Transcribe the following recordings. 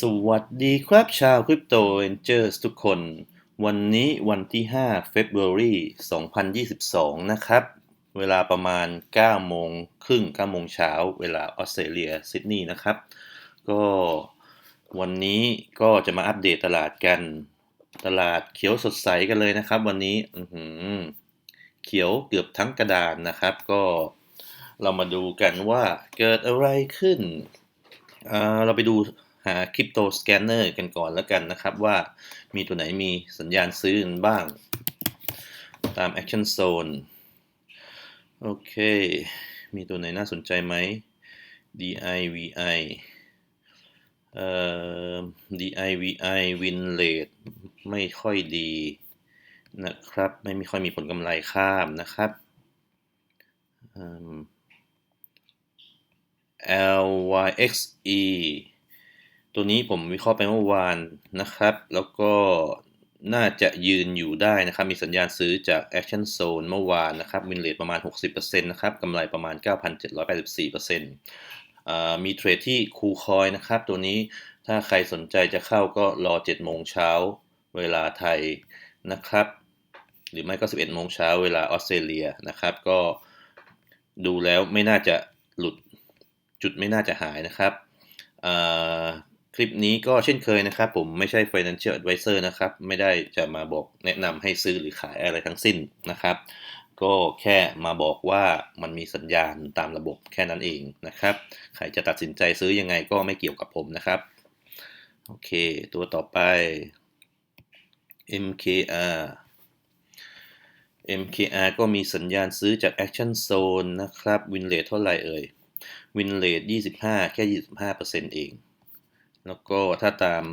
สวัสดีครับชาวคริปโตเอนเจอร์ทุกคน วันนี้วันที่ 5 February 2022 นะครับ เวลาประมาณ 9 โมงครึ่ง 9 โมงเช้า เวลาออสเตรเลียซิดนีย์นะครับ ก็วันนี้ก็จะมาอัปเดตตลาดกัน ตลาดเขียวสดใสกันเลยนะครับ วันนี้เขียวเกือบทั้งกระดานนะครับ ก็เรามาดูกันว่าเกิดอะไรขึ้น เราไปดู หาคริปโตสแกนเนอร์กันก่อนแล้วกันนะครับ ว่ามีตัวไหนมีสัญญาณซื้อบ้าง ตาม Action Zone โอเค มีตัวไหนน่าสนใจไหม DIVI เอ่อ DIVI win rate ไม่ค่อยดีนะครับ ไม่มีค่อยมีผลกำไรข้ามนะครับ LYXE ตัวนี้ผมวิเคราะห์ไปเมื่อวานนะครับ แล้วก็น่าจะยืนอยู่ได้นะครับ มีสัญญาณซื้อจาก Action Zone เมื่อวานนะครับวินเลทประมาณ 60%นะครับกำไรประมาณ 9,784%มีเทรดที่คูคอยนะครับ ตัวนี้ถ้าใครสนใจจะเข้าก็รอ 7 โมงเช้าเวลาไทยนะครับ หรือไม่ก็ 11 โมงเช้าเวลาออสเตรเลียนะครับ ก็ดูแล้วไม่น่าจะหลุดจุดไม่น่าจะหายนะครับ คลิปนี้ก็เช่นเคยนะครับ ผมไม่ใช่ financial advisor นะครับ ไม่ได้จะมาบอกแนะนำให้ซื้อหรือขายอะไรทั้งสิ้นนะครับ ก็แค่มาบอกว่ามันมีสัญญาณตามระบบแค่นั้นเองนะครับ ใครจะตัดสินใจซื้อยังไงก็ไม่เกี่ยวกับผมนะครับ โอเค ตัวต่อไป MKR MKR ก็มีสัญญาณซื้อจาก Action Zone นะครับวินเลทเท่าไหร่เอ่ยวินเลท25 แค่ 25%เอง แล้วก็ถ้าตาม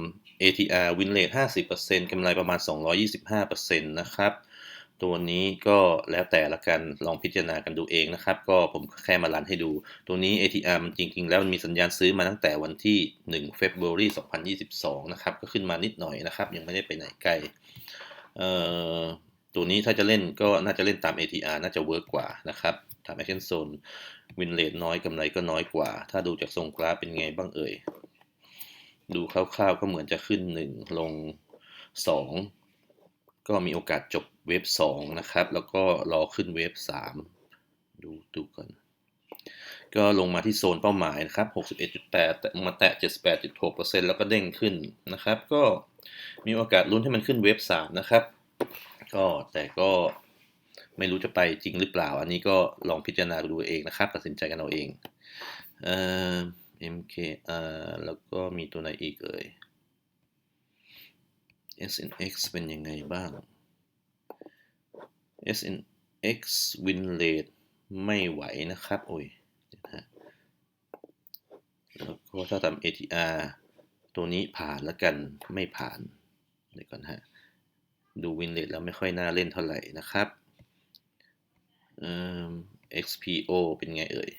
ATR win rate 50%กำไรประมาณ 225%นะครับ ตัวนี้ก็แล้วแต่ละกัน ลองพิจารณากันดูเองนะครับ ก็ผมแค่มาลันให้ดู ตัวนี้ ATR มันจริง ๆ แล้วมันมีสัญญาณซื้อมาตั้งแต่วันที่ 1 February 2022 นะครับ ก็ขึ้นมานิดหน่อยนะครับ ยังไม่ได้ไปไหนไกลตัวนี้ถ้าจะเล่นก็น่าจะเล่นตาม ATR น่าจะเวิร์กกว่านะครับตาม Action Zone win rate น้อยกำไรก็น้อยกว่า ถ้าดูจากทรงกราฟเป็นไงบ้างเอ่ย ดูคร่าวๆก็เหมือนจะขึ้น 1 ลง 2 ก็มีโอกาสจบเวฟ2นะครับ แล้วก็รอขึ้นเวฟ3ดูดูก่อนก็ลงมาที่โซนเป้าหมายนะครับ 61.8 แต่มาแตะ 78.6%แล้วก็เด้งขึ้นนะครับ ก็มีโอกาสลุ้นให้มันขึ้นเวฟ3นะครับ ก็แต่ก็ไม่รู้จะไปจริงหรือเปล่า อันนี้ก็ลองพิจารณาดูเองนะครับ ตัดสินใจกันเอาเองเอ่อ MKR แล้วก็มีตัวไหนอีกเอ่ย SNX เป็นยังไงบ้าง SNX win rate ไม่ไหวนะครับ โอ้ยนะแล้วก็ถ้าทำ ATR ตัวนี้ผ่านแล้วกันไม่ผ่านเดี๋ยวก่อนฮะ ดูวินเลทแล้วไม่ค่อยน่าเล่นเท่าไหร่นะครับ XPO เป็นไงเอ่ย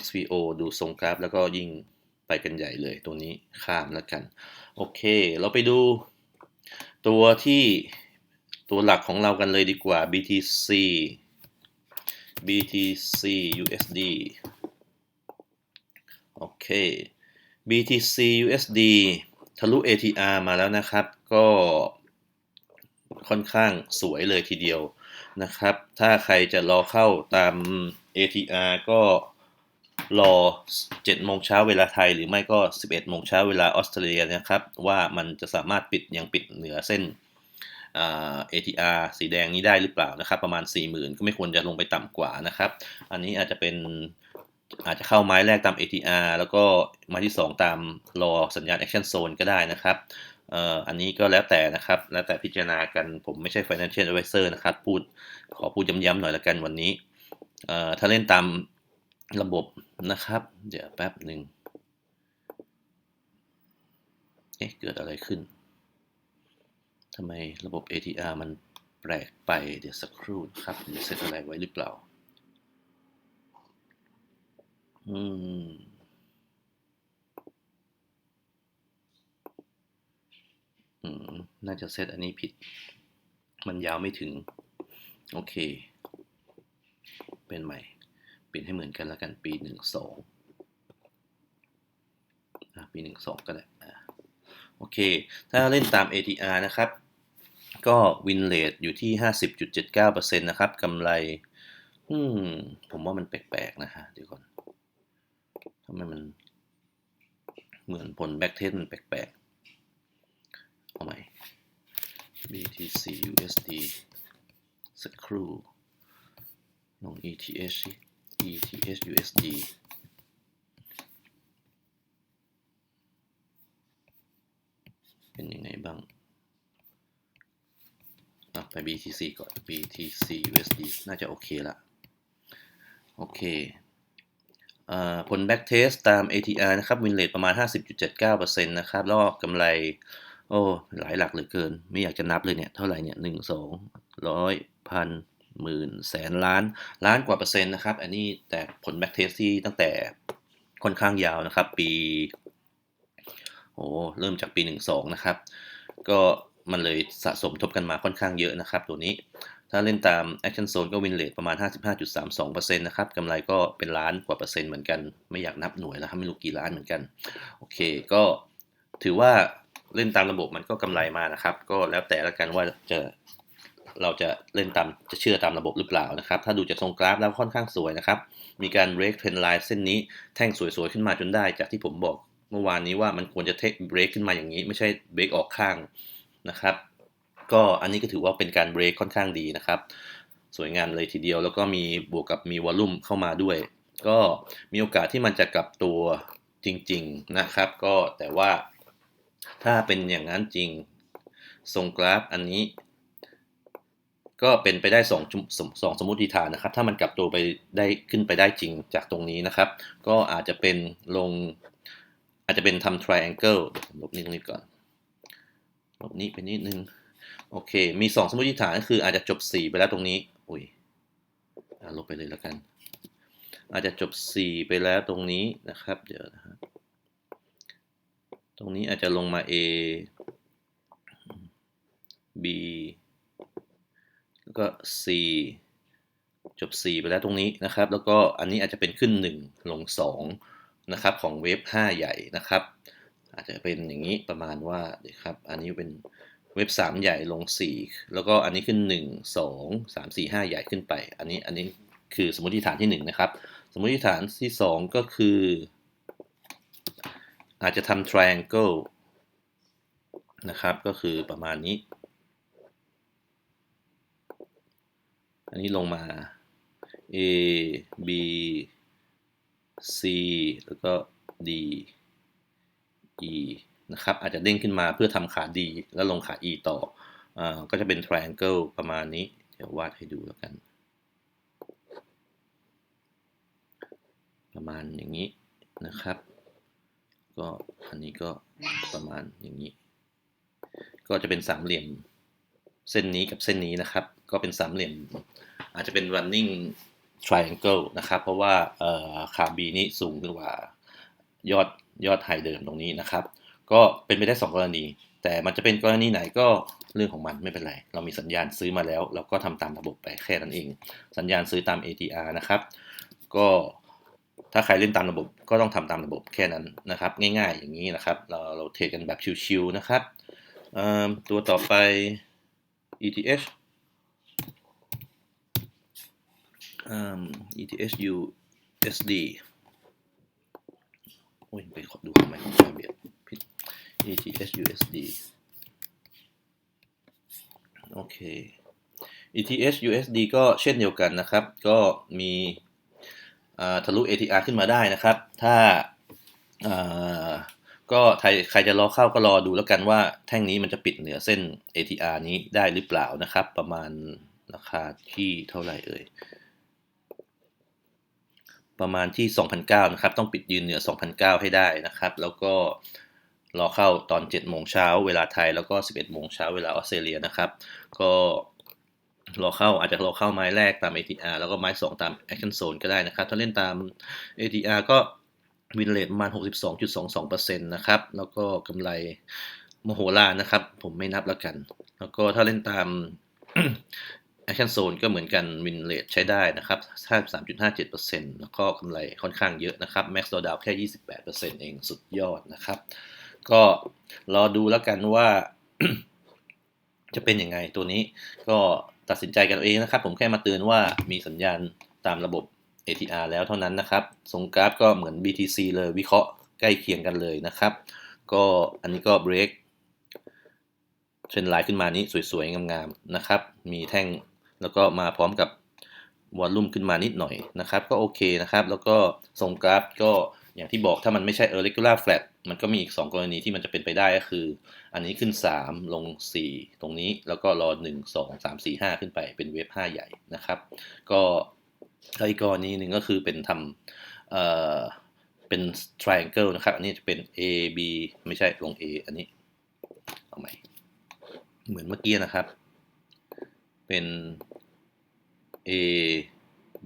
XPO ดูทรงกราฟ แล้วก็ยิ่งไปกันใหญ่เลยตัวนี้ข้ามแล้วกัน โอเค เราไปดูตัวที่ตัวหลักของเรากันเลยดีกว่า BTC BTC USD โอเค BTC USD ทะลุ ATR มาแล้วนะครับ ก็ค่อนข้างสวยเลยทีเดียวนะครับ ถ้าใครจะรอเข้าตาม ATR ก็ รอ 7 โมงเช้าเวลาไทย หรือไม่ก็ 11 โมงเช้าเวลาออสเตรเลียนะครับ ว่ามันจะสามารถปิดยังปิดเหนือเส้น ATR สีแดงนี้ได้หรือเปล่านะครับ ประมาณ 40,000 ก็ไม่ควรจะลงไปต่ำกว่านะครับ อันนี้อาจจะเป็นอาจจะเข้าไม้แรกตาม ATR แล้วก็ไม้ที่ 2 ตามรอสัญญาณ Action Zone ก็ได้นะครับอันนี้ก็แล้วแต่นะครับ แล้วแต่พิจารณากันผมไม่ใช่ Financial Advisor นะครับ พูดขอพูดย้ำๆหน่อยละกันวันนี้ถ้าเล่นตาม ระบบนะครับ เดี๋ยวแป๊บหนึ่งเอ๊ะเกิดอะไรขึ้นทำไมระบบ ATR มันแปลกไป เดี๋ยวสักครู่ครับหรือเซตอะไรไว้หรือเปล่า อืม อืม น่าจะเซตอันนี้ผิด มันยาวไม่ถึง โอเค เป็นใหม่ เปลี่ยนให้เหมือนกันแล้วกันปีหนึ่งสองปีหนึ่งสองก็ได้โอเค ถ้าเล่นตาม ATR นะครับ ก็วินเลทอยู่ที่ 50.79%นะครับกำไร อืม ผมว่ามันแปลกๆนะฮะเดี๋ยวก่อนทำไมมัน เหมือนผลแบ็กเทสมันแปลกๆเอาใหม่ BTC USD สักครู่ลง ETH ETH USD เป็นยังไงบ้างไป BTC ก่อน BTC USD น่าจะโอเคละ โอเคผล back test ตาม ATR นะครับ win rate ประมาณ 50.79%นะครับ แล้วกำไร โอ้ หลายหลักเหลือเกิน ไม่อยากจะนับเลยเนี่ย เท่าไหร่เนี่ยหนึ่งสองร้อยพัน หมื่นแสนล้านล้านกว่าเปอร์เซ็นต์นะครับ อันนี้แต่ผล back test ที่ตั้งแต่ค่อนข้างยาวนะครับ ปีโอ้เริ่มจากปี 12 นะครับ ก็มันเลยสะสมทบกันมาค่อนข้างเยอะนะครับ ตัวนี้ถ้าเล่นตาม Action Zone ก็วินเลทประมาณ 55.32%นะครับกำไรก็เป็นล้านกว่าเปอร์เซ็นต์เหมือนกัน ไม่อยากนับหน่วยแล้วครับไม่รู้กี่ล้านเหมือนกัน โอเค ก็ถือว่าเล่นตามระบบมันก็กำไรมานะครับ ก็แล้วแต่ละกันว่าจะ เราจะเล่นตามจะเชื่อตามระบบหรือเปล่านะครับ ถ้าดูจากทรงกราฟแล้วค่อนข้างสวยนะครับ มีการ break trend line เส้นนี้แท่งสวยๆขึ้นมาจนได้จากที่ผมบอกเมื่อวานนี้ว่ามันควรจะเทคเบรกขึ้นมาอย่างนี้ ไม่ใช่เบรกออกข้างนะครับ ก็อันนี้ก็ถือว่าเป็นการเบรกค่อนข้างดีนะครับ สวยงามเลยทีเดียว แล้วก็มีบวกกับมีวอลลุ่มเข้ามาด้วย ก็มีโอกาสที่มันจะกลับตัวจริง ๆนะครับ ก็แต่ว่าถ้าเป็นอย่างนั้นจริงทรงกราฟอันนี้ ก็เป็นไปได้สองสองสมมติฐานนะครับ ถ้ามันกลับตัวไปได้ขึ้นไปได้จริงจากตรงนี้นะครับ ก็อาจจะเป็นลง อาจจะเป็นทำ triangle ลบนี้ตรงนี้ก่อนลบนี้ไปนิดนึง โอเค มีสองสมมติฐานก็คืออาจจะจบ 4 ไปแล้วตรงนี้ อุ้ยลบไปเลยแล้วกัน อาจจะจบ 4 ไปแล้วตรงนี้นะครับ เดี๋ยวนะครับ ตรงนี้อาจจะลงมา A B แล้วก็ C จบ4ไปแล้วตรงนี้นะครับ แล้วก็อันนี้อาจจะเป็นขึ้น 1 ลง2นะครับของเวฟ5ใหญ่นะครับ อาจจะเป็นอย่างนี้ประมาณว่าเดี๋ยวครับ อันนี้เป็นเว็บ 3 ใหญ่ลง 4 แล้วก็อันนี้ขึ้น 1 2 3 4 5 ใหญ่ขึ้นไป อันนี้อันนี้คือสมมติฐานที่ 1 นะครับ สมมติฐานที่ 2 ก็คือ อาจจะทำ triangle นะครับ ก็คือประมาณนี้ อันนี้ลงมา A B C แล้วก็ D E นะครับ อาจจะเด้งขึ้นมาเพื่อทำขา D แล้วลงขา E ต่ออก็จะเป็น triangle ประมาณนี้ เดี๋ยววาดให้ดูแล้วกัน ประมาณอย่างนี้นะครับ ก็อันนี้ก็ประมาณอย่างนี้ ก็จะเป็นสามเหลี่ยม เส้นนี้กับเส้นนี้นะครับ ก็เป็นสามเหลี่ยม อาจจะเป็น running triangle นะครับ เพราะว่าขา B นี้สูงกว่ายอดยอดไฮเดิมตรงนี้นะครับ ก็เป็นไปได้ 2 กรณี แต่มันจะเป็นกรณีไหนก็เรื่องของมันไม่เป็นไร เรามีสัญญาณซื้อมาแล้ว เราก็ทำตามระบบไปแค่นั้นเอง สัญญาณซื้อตาม ATR นะครับ ก็ถ้าใครเล่นตามระบบก็ต้องทำตามระบบแค่นั้นนะครับ ง่ายๆอย่างนี้นะครับ เราเราเทรดกันแบบชิวๆนะครับตัวต่อไป ETH ETH USD โอ้ยไปขอดูทำไมของชาเบียดผิด ETH USD โอเค ETH USD ก็เช่นเดียวกันนะครับ ก็มีทะลุ ATR ขึ้นมาได้นะครับ ถ้า ก็ใครใครจะรอเข้าก็รอดูแล้วกันว่าแท่งนี้มันจะปิดเหนือเส้น ATR นี้ได้หรือเปล่านะครับ ประมาณราคาที่เท่าไหร่เอ่ยประมาณที่ 2,009นะครับ ต้องปิดยืนเหนือ 2,009 ให้ได้นะครับ แล้วก็รอเข้าตอน 7 โมงเช้าเวลาไทย แล้วก็ 11 โมงเช้าเวลาออสเตรเลียนะครับ ก็รอเข้าอาจจะรอเข้าไม้แรกตาม ATR แล้วก็ไม้ 2 ตาม Action Zone ก็ได้นะครับ ถ้าเล่นตาม ATR ก็ วินเลทประมาณ 62.22%นะครับ แล้วก็กำไรมโหฬารนะครับ ผมไม่นับแล้วกัน แล้วก็ถ้าเล่นตาม Action Zone ก็เหมือนกัน Win Rate ใช้ได้นะครับ53.57%แล้วก็กำไรค่อนข้างเยอะนะครับ Max Drawdown แค่ 28%เองสุดยอดนะครับ ก็รอดูแล้วกันว่าจะเป็นยังไงตัวนี้ก็ตัดสินใจกันเองนะครับ ผมแค่มาเตือนว่ามีสัญญาณตามระบบ ATR แล้วเท่านั้นนะครับทรงกราฟก็เหมือน BTC เลยวิเคราะห์ใกล้เคียงกันเลยนะครับ ก็อันนี้ก็เบรกเทรนไลน์ขึ้นมานี้สวยๆ งามๆนะครับ มีแท่งแล้วก็มาพร้อมกับวอลลุ่มขึ้นมานิดหน่อยนะครับ ก็โอเคนะครับ แล้วก็ทรงกราฟก็อย่างที่บอกถ้ามันไม่ใช่ irregular flat มันก็มีอีก 2 กรณีที่มันจะเป็นไปได้ก็คือ อันนี้ขึ้น 3 ลง 4 ตรงนี้แล้วก็รอ 1 2 3 4 5 ขึ้นไปเป็นเวฟ5ใหญ่นะครับ ก็ อีกกรณีหนึ่งก็คือเป็นทำเอ่อเป็น triangle นะครับ อันนี้จะเป็น A B ไม่ใช่ลง A อันนี้ เอาใหม่ เหมือนเมื่อกี้นะครับ เป็น A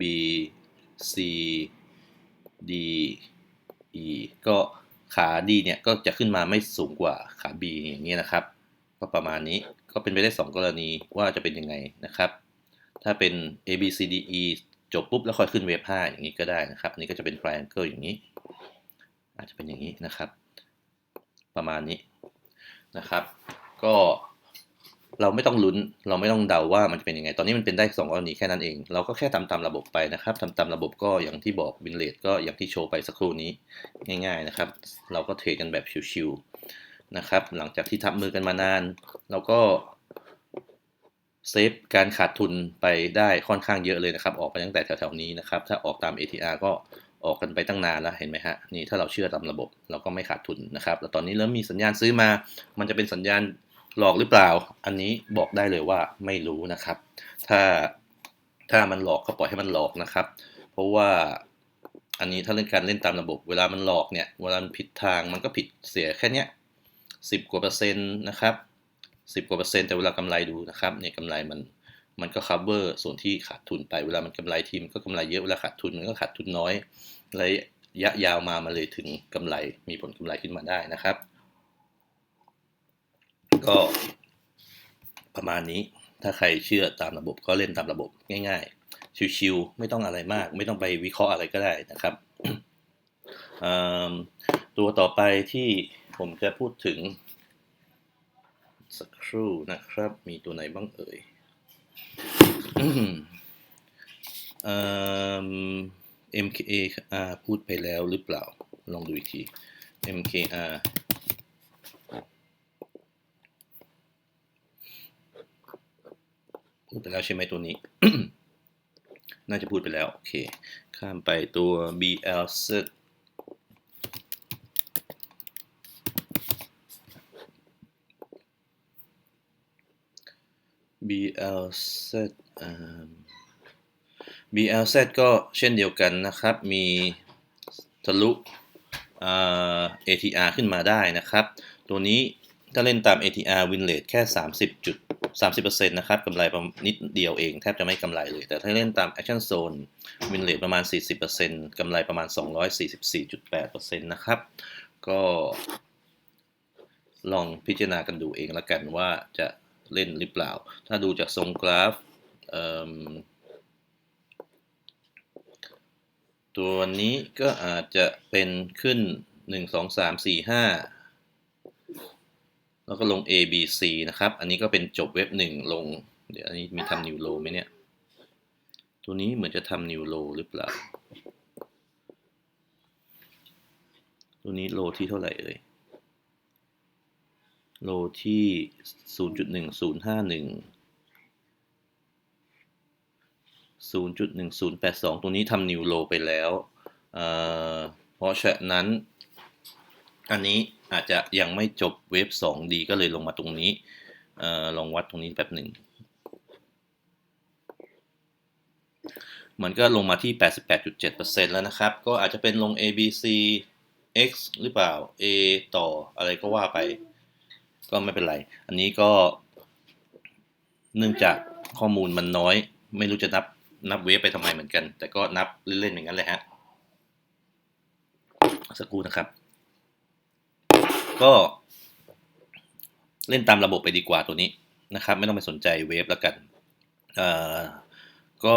B C D E ก็ขา D เนี่ย ก็จะขึ้นมาไม่สูงกว่าขา B อย่างนี้นะครับ ก็ประมาณนี้ก็เป็นไปได้ 2 กรณีว่าจะเป็นยังไงนะครับ ถ้าเป็น A B C D E จบปุ๊บแล้วค่อยขึ้นเวฟ5อย่างนี้ก็ได้นะครับอันนี้ก็จะเป็น triangle อย่างนี้ อาจจะเป็นอย่างนี้นะครับ ประมาณนี้นะครับ ก็เราไม่ต้องลุ้น เราไม่ต้องเดาว่ามันจะเป็นยังไง ตอนนี้มันเป็นได้2กรณีแค่นั้นเอง เราก็แค่ทำตามระบบไปนะครับทำตามระบบก็อย่างที่บอกบินเลทก็อย่างที่โชว์ไปสักครู่นี้ง่าย ๆนะครับ เราก็เทรดกันแบบชิวๆนะครับ หลังจากที่ทับมือกันมานาน เราก็ เซฟการขาดทุนไปได้ค่อนข้างเยอะเลยนะครับ ออกไปตั้งแต่แถวๆนี้นะครับ ถ้าออกตาม ATR ก็ออกกันไปตั้งนานแล้วเห็นไหมฮะนี่ถ้าเราเชื่อตามระบบเราก็ไม่ขาดทุนนะครับแล้วตอนนี้เริ่มมีสัญญาณซื้อมา มันจะเป็นสัญญาณหลอกหรือเปล่า อันนี้บอกได้เลยว่าไม่รู้นะครับ ถ้าถ้ามันหลอกก็ปล่อยให้มันหลอกนะครับ เพราะว่าอันนี้ถ้าเล่นการเล่นตามระบบ เวลามันหลอกเนี่ยเวลามันผิดทางมันก็ผิดเสียแค่เนี้ยสิบกว่าเปอร์เซ็นต์นะครับ สิบกว่าเปอร์เซ็นต์แต่เวลากำไรดูนะครับเนี่ยกำไรมันมันก็ cover ส่วนที่ขาดทุนไปเวลามันกำไรทีมก็กำไรเยอะเวลาขาดทุนมันก็ขาดทุนน้อยระยะยาวมามาเลยถึงกำไรมีผลกำไรขึ้นมาได้นะครับ ก็ประมาณนี้ถ้าใครเชื่อตามระบบก็เล่นตามระบบง่าย ๆ ชิวๆไม่ต้องอะไรมาก ไม่ต้องไปวิเคราะห์อะไรก็ได้นะครับตัวต่อไปที่ผมจะพูดถึง สักครู่นะครับ มีตัวไหนบ้างเอ่ย MKR พูดไปแล้วหรือเปล่า ลองดูอีกที MKR พูดไปแล้วใช่ไหมตัวนี้ น่าจะพูดไปแล้ว โอเค ข้ามไปตัว BLZ BLZ BLZ ก็เช่นเดียวกันนะครับ มีทะลุ ATR ขึ้นมาได้นะครับ ตัวนี้ถ้าเล่นตาม ATR win rate แค่ 30จุด30%นะครับกำไรประมาณนิดเดียวเอง แทบจะไม่กำไรเลย แต่ถ้าเล่นตาม action zone win rate ประมาณ 40%กำไรประมาณ 244.8%นะครับ ก็ลองพิจารณากันดูเองแล้วกันว่าจะ เล่นหรือเปล่า ถ้าดูจากทรงกราฟตัวนี้ก็อาจจะเป็นขึ้น 1 2 3 4 5 แล้วก็ลง A B C นะครับ อันนี้ก็เป็นจบเว็บหนึ่งลง เดี๋ยวอันนี้มีทำนิวโลไหมเนี่ย ตัวนี้เหมือนจะทำนิวโลหรือเปล่า ตัวนี้โลที่เท่าไหร่เอ่ย โลที่ 0.1051 0.1082ตัวนี้ทำนิวโลไปแล้วเเพราะฉะนั้น อันนี้อาจจะยังไม่จบเวฟ2ดีก็เลยลงมาตรงนี้อลองวัดตรงนี้แบบหนึ่ง มันก็ลงมาที่ 88.7%แล้วนะครับ ก็อาจจะเป็นลง A B C X หรือเปล่า A ต่ออะไรก็ว่าไป ก็ไม่เป็นไร อันนี้ก็ เนื่องจากข้อมูลมันน้อย ไม่รู้จะนับนับเวฟไปทำไมเหมือนกัน แต่ก็นับเล่นๆอย่างนั้นเลยฮะสักครู่นะครับ ก็เล่นตามระบบไปดีกว่าตัวนี้นะครับ ไม่ต้องไปสนใจเวฟแล้วกันเอ่อก็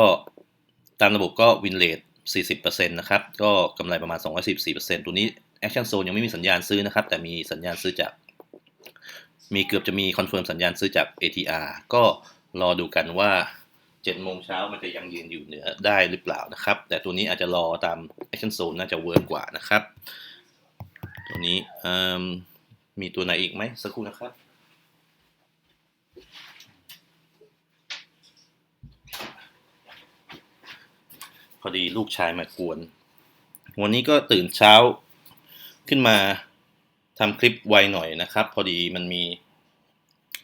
ตามระบบก็วินเลท40%นะครับ ก็กำไรประมาณ 214%ตัวนี้ Action Zone ยังไม่มีสัญญาณซื้อนะครับ แต่มีสัญญาณซื้อจาก มีเกือบจะมีคอนเฟิร์มสัญญาณซื้อจาก ATR ก็รอดูกันว่า7โมงเช้ามันจะยังยืนอยู่เหนือได้หรือเปล่านะครับ แต่ตัวนี้อาจจะรอตาม Action Zone น่าจะเวิร์กกว่านะครับ ตัวนี้มีตัวไหนอีกไหมสักครู่นะครับพอดีลูกชายมากวน วันนี้ก็ตื่นเช้าขึ้นมา ทำคลิปไวหน่อยนะครับ พอดีมันมี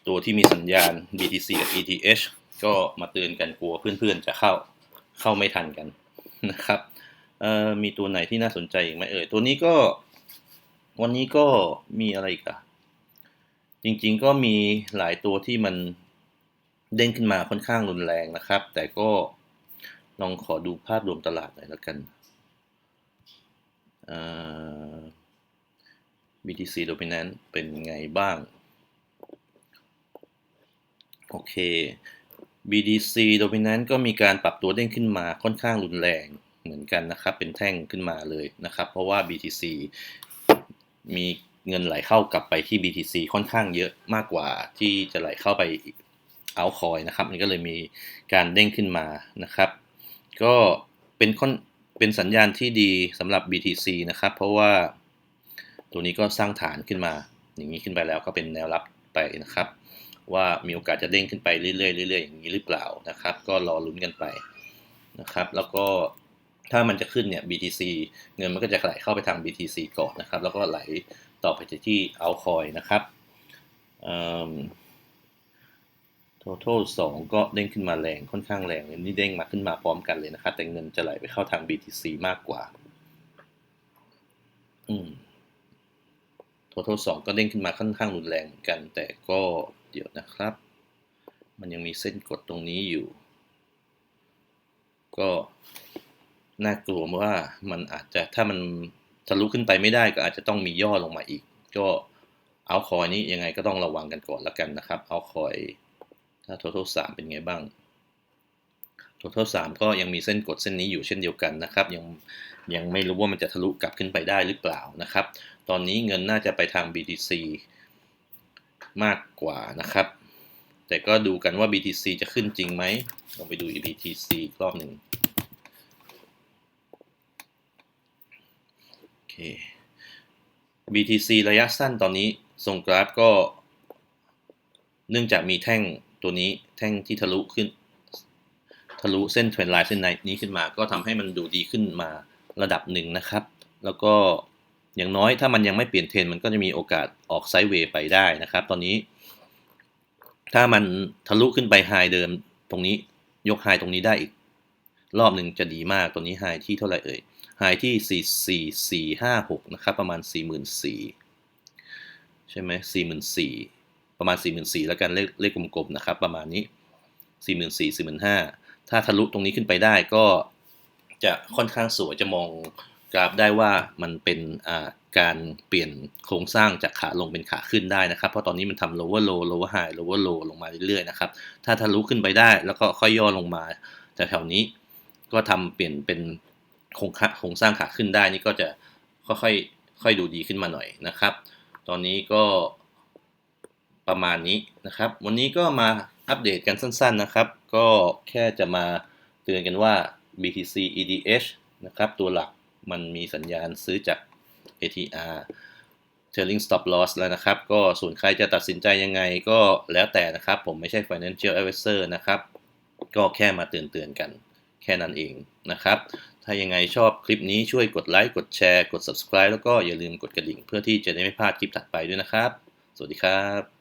ตัวที่มีสัญญาณ BTC กับ ETH ก็มาเตือนกันกลัวเพื่อนๆจะเข้าเข้าไม่ทันกันนะครับมีตัวไหนที่น่าสนใจอีกไหมเอ่ยตัวนี้ก็ วันนี้ก็มีอะไรอีกอะจริงๆก็มีหลายตัวที่มันเด้งขึ้นมาค่อนข้างรุนแรงนะครับ แต่ก็ลองขอดูภาพรวมตลาดหน่อยแล้วกัน BTC dominant เป็นไงบ้าง โอเค BTC dominant ก็มีการปรับตัวเด้งขึ้นมาค่อนข้างรุนแรงเหมือนกันนะครับ เป็นแท่งขึ้นมาเลยนะครับ เพราะว่า BTC มีเงินไหลเข้ากลับไปที่ BTC ค่อนข้างเยอะมากกว่าที่จะไหลเข้าไปเอาคอยนะครับ มันก็เลยมีการเด้งขึ้นมานะครับ ก็เป็นค่อนเป็นสัญญาณที่ดีสำหรับ BTC นะครับ เพราะว่า ตัวนี้ก็สร้างฐานขึ้นมา อย่างนี้ขึ้นไปแล้วก็เป็นแนวรับไปนะครับ ว่ามีโอกาสจะเด้งขึ้นไปเรื่อยๆเรื่อยๆอย่างนี้หรือเปล่านะครับ ก็รอลุ้นกันไปนะครับ แล้วก็ถ้ามันจะขึ้นเนี่ย BTC เงินมันก็จะไหลเข้าไปทาง BTC ก่อนนะครับ แล้วก็ไหลต่อไปที่เอาคอยนะครับ total 2 ก็เด้งขึ้นมาแรงค่อนข้างแรงนี่เด้งมาขึ้นมาพร้อมกันเลยนะครับ แต่เงินจะไหลไปเข้าทาง BTC มากกว่า อืม total 2ก็เด้งขึ้นมาค่อนข้างรุนแรงเหมือนกัน แต่ก็เดี๋ยวนะครับ มันยังมีเส้นกดตรงนี้อยู่ ก็น่ากลัวว่ามันอาจจะถ้ามันทะลุขึ้นไปไม่ได้ก็อาจจะต้องมีย่อลงมาอีก ก็เอาคอยนี้ยังไงก็ต้องระวังกันก่อนแล้วกันนะครับ เอาคอยถ้า total 3เป็นไงบ้าง total 3ก็ยังมีเส้นกดเส้นนี้อยู่เช่นเดียวกันนะครับยังยังไม่รู้ว่ามันจะทะลุกลับขึ้นไปได้หรือเปล่านะครับ ตอนนี้เงินน่าจะไปทาง BTC มากกว่านะครับ แต่ก็ดูกันว่า BTC จะขึ้นจริงไหมลองไปดู BTC รอบหนึ่งโอเค BTC ระยะสั้นตอนนี้ทรงกราฟก็ เนื่องจากมีแท่งตัวนี้แท่งที่ทะลุขึ้น ลุเส้นเทรนไลน์เส้นนี้ขึ้นมา ก็ทำให้มันดูดีขึ้นมาระดับหนึ่งนะครับ แล้วก็อย่างน้อยถ้ามันยังไม่เปลี่ยนเทรนมันก็จะมีโอกาสออกไซด์เวย์ไปได้นะครับ ตอนนี้ ถ้ามันทะลุขึ้นไปไฮเดิมตรงนี้ยกไฮตรงนี้ได้อีก รอบหนึ่งจะดีมากตัวนี้ไฮที่เท่าไหร่เอ่ยไฮที่ 4 4 4 5 6 นะครับ ประมาณ 44,000ใช่ไหม44,000 ประมาณ 44,000 แล้วกันเลขเลขกลมๆนะครับ ประมาณนี้ 44,000 4 5 0 0 ถ้าทะลุตรงนี้ขึ้นไปได้ก็จะค่อนข้างสวยจะมองกราฟได้ว่ามันเป็นการเปลี่ยนโครงสร้างจากขาลงเป็นขาขึ้นได้นะครับ เพราะตอนนี้มันทำ lower low lower high lower low ลงมาเรื่อยๆนะครับ ถ้าทะลุขึ้นไปได้แล้วก็ค่อยย่อลงมาแต่แถวนี้ก็ทำเปลี่ยนเป็นโครงโครงสร้างขาขึ้นได้นี่ก็จะค่อยๆค่อยดูดีขึ้นมาหน่อยนะครับ ตอนนี้ก็ประมาณนี้นะครับ วันนี้ก็มา อัปเดตกันสั้นๆนะครับ ก็แค่จะมาเตือนกันว่า BTC EDH นะครับ ตัวหลักมันมีสัญญาณซื้อจาก ATR Trailing Stop Loss แล้วนะครับ ก็ส่วนใครจะตัดสินใจยังไงก็แล้วแต่นะครับ ผมไม่ใช่ Financial Advisor นะครับ ก็แค่มาเตือนๆกันแค่นั้นเองนะครับ ถ้ายังไงชอบคลิปนี้ช่วยกดไลค์กดแชร์ กด subscribe แล้วก็อย่าลืมกดกระดิ่งเพื่อที่จะได้ไม่พลาดคลิปถัดไปด้วยนะครับ สวัสดีครับ